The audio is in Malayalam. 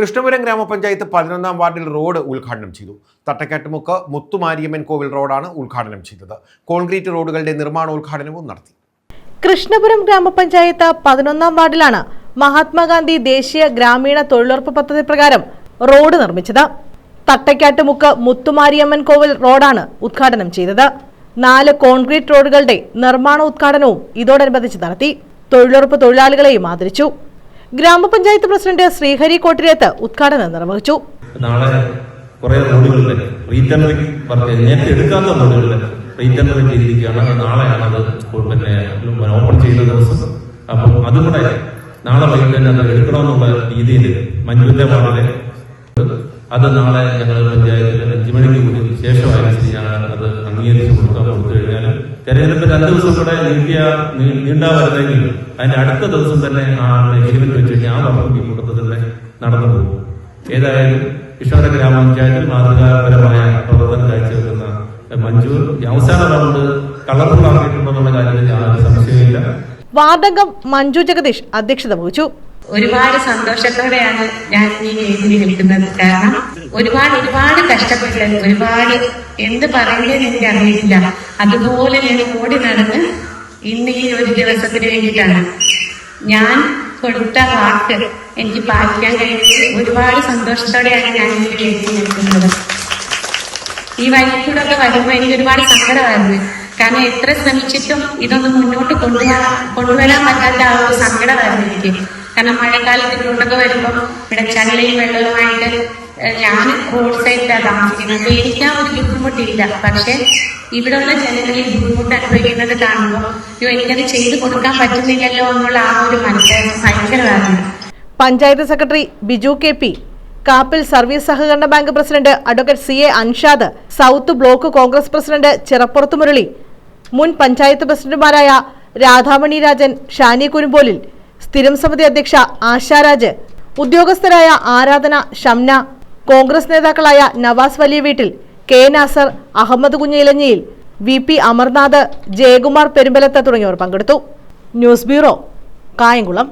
കൃഷ്ണപുരം ഗ്രാമപഞ്ചായത്ത് പതിനൊന്നാം വാർഡിൽ റോഡ് ഉദ്ഘാടനം ചെയ്തു. തട്ടക്കാട്ടുമുക്ക് മുത്തുമാരിയമ്മൻ കോവിൽ റോഡാണ് ഉദ്ഘാടനം ചെയ്തത്. കോൺക്രീറ്റ് റോഡുകളുടെ നിർമ്മാണോദ്ഘാടനവും നടത്തി. കൃഷ്ണപുരം ഗ്രാമപഞ്ചായത്ത് പതിനൊന്നാം വാർഡിലാണ് മഹാത്മാഗാന്ധി ദേശീയ ഗ്രാമീണ തൊഴിലുറപ്പ് പദ്ധതി പ്രകാരം റോഡ് നിർമ്മിച്ചത്. തട്ടക്കാട്ടുമുക്ക് മുത്തുമാരിയമ്മൻ കോവിൽ റോഡാണ് ഉദ്ഘാടനം ചെയ്തത്. നാല് കോൺക്രീറ്റ് റോഡുകളുടെ നിർമ്മാണ ഉദ്ഘാടനവും ഇതോടനുബന്ധിച്ച് നടത്തി. തൊഴിലുറപ്പ് തൊഴിലാളികളെയും ആദരിച്ചു. ഗ്രാമപഞ്ചായത്ത് പ്രസിഡന്റ് ശ്രീഹരി കോട്ടിരേത്ത് ഉദ്ഘാടനം നിർവഹിച്ചു. നാളെ നാളെയാണ് അത് പിന്നെ ദിവസം. നാളെ വൈകിട്ട് തന്നെ അത് എടുക്കണമെന്നുള്ള രീതിയിൽ മഞ്ജുവിന്റെ വളരെ അത് നാളെ ഞങ്ങൾ അംഗീകരിച്ച് കൊടുക്കാൻ കൊടുത്തു കഴിഞ്ഞാൽ തെരഞ്ഞെടുപ്പ് രണ്ട് ദിവസം കൂടെ നീട്ടിയ നീണ്ടാവരുതെങ്കിൽ അതിന്റെ അടുത്ത ദിവസം തന്നെ ആ എഗ്രിമെന്റ് വെച്ച് കഴിഞ്ഞാൽ ആ ഈ കൂട്ടത്തിൽ നടന്നു പോകും. ഏതായാലും കൃഷ്ണപുര ഗ്രാമപഞ്ചായത്തിൽ മാതൃകാപരമായ പ്രവർത്തനം കാഴ്ചവെക്കുന്ന മഞ്ജു അവസാന റൗണ്ട് കളർഫുൾ ആക്കിയിട്ടുണ്ടെന്നുള്ള കാര്യത്തിൽ യാതൊരു സംശയമില്ല വാർഡംഗം മഞ്ജു ജഗദീഷ് അധ്യക്ഷത വഹിച്ചു. ഒരുപാട് സന്തോഷത്തോടെയാണ് ഞാൻ ഈ കേസിൽ നിൽക്കുന്നത്. കാരണം ഒരുപാട് ഒരുപാട് കഷ്ടപ്പെട്ട് ഒരുപാട് എന്ത് പറയുന്നതെന്ന് എനിക്ക് അറിയില്ല അതുപോലെ ഞാൻ ഓടി നടന്ന് ഇന്ന് ഈ ഒരു ദിവസത്തിന് വേണ്ടിയിട്ടാണ് ഞാൻ കൊടുത്ത വാക്ക് എനിക്ക് പാലിക്കാൻ കഴിഞ്ഞത് ഒരുപാട് സന്തോഷത്തോടെയാണ് ഞാൻ ഈ കേസിൽ നിൽക്കുന്നത്. ഈ വഴിക്കൂടൊക്കെ വരുമ്പോൾ എനിക്ക് ഒരുപാട് സങ്കടമായിരുന്നു. കാരണം എത്ര ശ്രമിച്ചിട്ടും ഇതൊന്നും മുന്നോട്ട് കൊണ്ടുവരാൻ കൊണ്ടുവരാൻ പറ്റാത്ത ആ ഒരു സങ്കടമായിരുന്നു എനിക്ക്. കാരണം മഴക്കാലത്ത് ഇങ്ങോട്ടൊക്കെ വരുമ്പോൾ ഇവിടെ ചളിയും വെള്ളവുമായിട്ട് ഞാൻ റോഡ് സൈഡിലാണ് താമസിക്കുന്നത്. എനിക്ക് ആ ഒരു ബുദ്ധിമുട്ടില്ല. പക്ഷെ ഇവിടെയുള്ള ജനങ്ങൾ ഈ ബുദ്ധിമുട്ട് അനുഭവിക്കുന്നത് കാണുമ്പോൾ അയ്യോ എനിക്കത് ചെയ്തു കൊടുക്കാൻ പറ്റുന്നില്ലല്ലോ എന്നുള്ള ആ ഒരു മനസ്സിലായിരുന്നു ഭയങ്കരമായിരുന്നു panchayat secretary Biju K P Kappil service സഹകരണ bank president advocate C A Anshad south block Congress president Chirappurath Murali മുൻ പഞ്ചായത്ത് പ്രസിഡന്റുമാരായ രാധാമണി രാജൻ ഷാനി കുരുമ്പോലിൽ സ്ഥിരം സമിതി അധ്യക്ഷ ആശാരാജ് ഉദ്യോഗസ്ഥരായ ആരാധന ഷംന കോൺഗ്രസ് നേതാക്കളായ നവാസ് വലിയ വീട്ടിൽ K Nasar Ahammed Kunjilanjiyil V P Amarnath Jayakumar Perumbalath തുടങ്ങിയവർ പങ്കെടുത്തു. News bureau Kayamkulam.